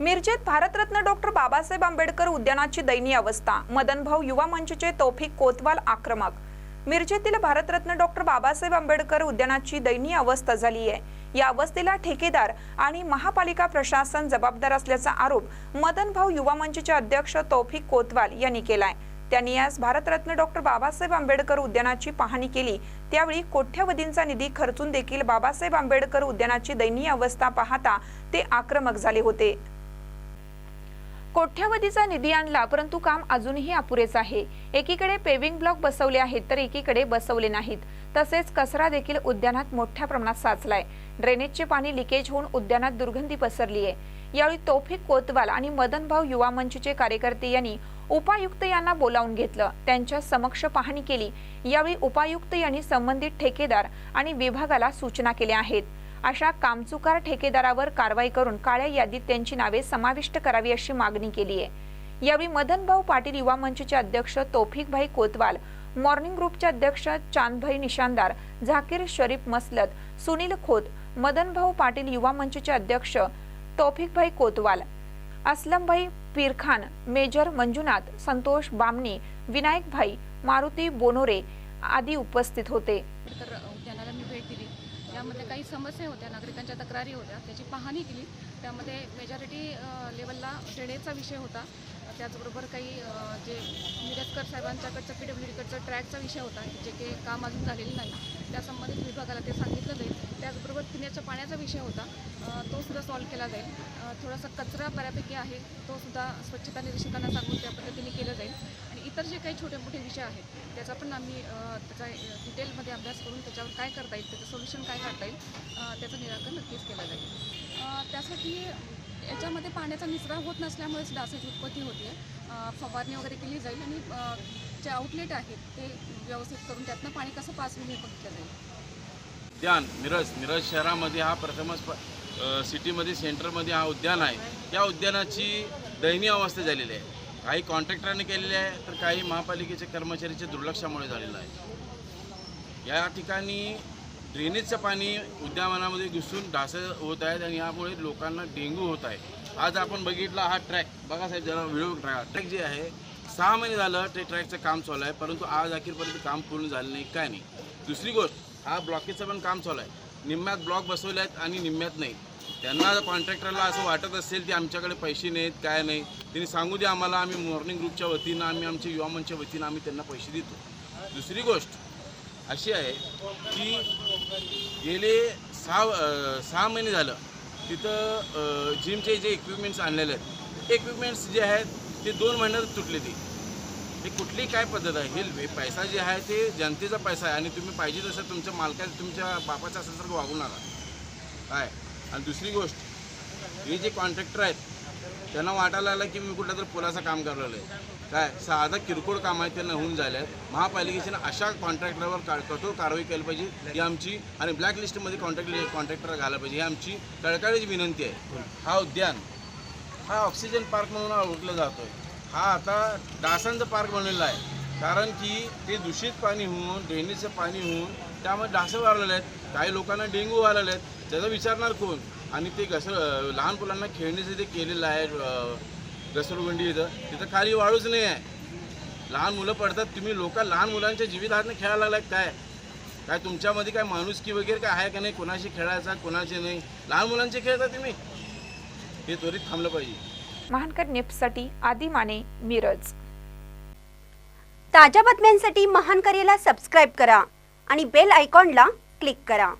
मिरजेत Bharat Ratna doctor Babasaheb Ambedkar उद्यानाची दयनीय अवस्था. मदनभाऊ युवा मंचचे तौफिक कोतवाल आक्रमक. मिरजेतील भारतरत्न डॉक्टर बाबासाहेब आंबेडकर उद्यानाची दयनीय अवस्था झाली आहे या अवस्थेला ठेकेदार आणि महापालिका प्रशासन जबाबदार असल्याचा आरोप मदनभाऊ युवा मंचचे अध्यक्ष तौफिक कोतवाल यांनी केलाय. त्यांनी आज भारतरत्न डॉक्टर बाबासाहेब आंबेडकर उद्यानाची पाहणी केली. त्यावेळी कोट्यवधींचा निधी खर्चून देखील बाबासाहेब आंबेडकर उद्यानाची दयनीय अवस्था पाहता ते आक्रमक झाले होते. कोट्यावधीचा निधी आणला परंतु काम अजूनही अपुरेच आहे. एकीकडे पेविंग ब्लॉक बसवले आहेत तर एकीकडे बसवले नाहीत. तसेच कचरा देखील उद्यानात मोठ्या प्रमाणात साचलाय. ड्रेनेजचे पाणी लिकेज होऊन उद्यानात दुर्गंधी पसरली आहे. यावेळी तौफिक कोतवाल आणि मदनभाऊ युवा मंचचे कार्यकर्ते यांनी उपायुक्त यांना बोलावून घेतलं. त्यांच्या समक्ष पाहणी केली. यावेळी उपायुक्त यांनी संबंधित ठेकेदार आणि विभागाला सूचना केल्या आहेत. अशा कामचुकार ठेकेदारावर कारवाई करून काळ्या यादीत त्यांची नावे समाविष्ट करावी अशी मागणी केली आहे. यावेळी मदनभाऊ पाटील युवा मंचचे अध्यक्ष तौफिकभाई कोतवाल मॉर्निंग ग्रुपचे अध्यक्ष चांदभाई निशानदार झाकीर शरीफ मसलत सुनील खोत मदनभाऊ पाटील युवा मंचचे अध्यक्ष तौफिकभाई कोतवाल असलमभाई पीरखान मेजर मंजुनाथ संतोष बामणी विनायकभाई मारुती बोनोरे आदी उपस्थित होते. त्यामध्ये काही समस्या होत्या नागरिकांच्या तक्रारी होत्या त्याची पाहणी केली. त्यामध्ये मेजॉरिटी लेवलला ड्रेनेजचा विषय होता. त्याचबरोबर काही जे मिरजकर साहेबांच्याकडचं पी डब्ल्यू डीकडचा ट्रॅकचा विषय होता जे काही काम अजून झालेलं नाही. त्या संबंधित विभागाला ते सांगितलं जाईल. त्याचबरोबर पिण्याच्या पाण्याचा विषय होता तो सुद्धा सॉल्व्ह केला जाईल. थोडासा कचरा बऱ्यापैकी आहे तो सुद्धा स्वच्छता निरीक्षकांना सांगून त्या पद्धतीने केलं जाईल. आणि इतर जे काही छोटे मोठे विषय आहेत त्याचा पण आम्ही त्याचा डिटेलमध्ये अभ्यास करून त्याच्यावर काय करता येईल त्याचं सोल्युशन काय काढता येईल त्याचं निराकरण नक्कीच केलं जाईल. त्यासाठी याच्यामध्ये पाण्याचा निचरा होत नसल्यामुळेच डासाची उत्पत्ती होते फवारणी वगैरे केली जाईल आणि जे आउटलेट आहेत ते व्यवस्थित करून त्यातनं पाणी कसं पास होईल हे बघितलं जाईल. उद्यान मिरज मिरज शहरामध्ये हा प्रथमच प- सिटीमध्ये सेंटरमध्ये हा उद्यान आहे. या उद्यानाची दयनीय अवस्था झालेली आहे. काही कॉन्ट्रॅक्टरांनी केलेली आहे तर काही महापालिकेचे कर्मचारीचे दुर्लक्षामुळे झालेलं आहे. या ठिकाणी ड्रेनेजचं पाणी उद्यानामध्ये घुसून ढासं होत आहेत आणि यामुळे लोकांना डेंग्यू होत आहे. आज आपण बघितला हा ट्रॅक. बघा साहेब जरा व्हिडिओ ट्रॅक ट्रॅक जे आहे सहा महिने झालं ते ट्रॅकचं काम चालू आहे परंतु आज अखेरपर्यंत काम पूर्ण झालं नाही. काय नाही. दुसरी गोष्ट हा ब्लॉकेजचं पण काम चालू आहे. निम्म्यात ब्लॉक बसवले आहेत आणि निम्म्यात नाही. त्यांना कॉन्ट्रॅक्टरला असं वाटत असेल की आमच्याकडे पैसे नाहीत काय नाही त्यांनी सांगू द्या आम्हाला आम्ही मॉर्निंग ग्रुपच्या वतीनं आम्ही आमच्या युवा मंचच्या वतीनं आम्ही त्यांना पैसे देतो. दुसरी गोष्ट अशी आहे की गेले सहा सहा महिने झालं. तिथं जिमचे जे इक्विपमेंट्स आणलेले आहेत इक्विपमेंट्स जे आहेत ते दोन महिन्यात तुटले ते. हे कुठली काय पद्धत आहे? हे हे पैसा जे आहे ते जनतेचा पैसा आहे. आणि तुम्ही पाहिजे तसं तुमच्या मालकाचं तुमच्या बापाच्या असल्यासारखं वागू नका काय? आणि दुसरी गोष्ट हे जे कॉन्ट्रॅक्टर आहेत त्यांना वाटायला लागलं की मी कुठलं तर पुलाचं काम करलेलं आहे काय? साधं किरकोळ काम आहे त्यांना होऊन झालं आहे महापालिकेने अशा कॉन्ट्रॅक्टरवर का कठोर कारवाई केली पाहिजे ही आमची आणि ब्लॅक लिस्टमध्ये कॉन्ट्रॅक्ट कॉन्ट्रॅक्टर घालायला पाहिजे ही आमची कळकळीची विनंती आहे. हा उद्यान हा ऑक्सिजन पार्क म्हणून ओळखला जातो आहे हा आता डासांचं पार्क बनलेला आहे. कारण की ते दूषित पाणी होऊन ड्रेनेजचं पाणी होऊन त्यामध्ये डासं वाढलेले आहेत. काही लोकांना डेंग्यू वाढलेले आहेत त्याचा विचारणार कोण? आणि ते घसर लहान मुलांना खेळण्याचं ते केलेलं आहे घसरगुंडी इथं तिथं खाली वाळूच नाही आहे. लहान मुलं पडतात तुम्ही लोक लहान मुलांच्या जीवितहातने खेळायला लागलात काय? काय तुमच्यामध्ये काय माणुसकी वगैरे काय आहे का नाही? कोणाशी खेळायचा कोणाशी नाही? लहान मुलांचे खेळता तुम्ही? हे त्वरित थांबलं पाहिजे. महानकर निप्ससाठी आदी माने मिरज. ताज्या बातम्यांसाठी महान करेला सबस्क्राईब करा आणि बेल आयकॉनला क्लिक करा.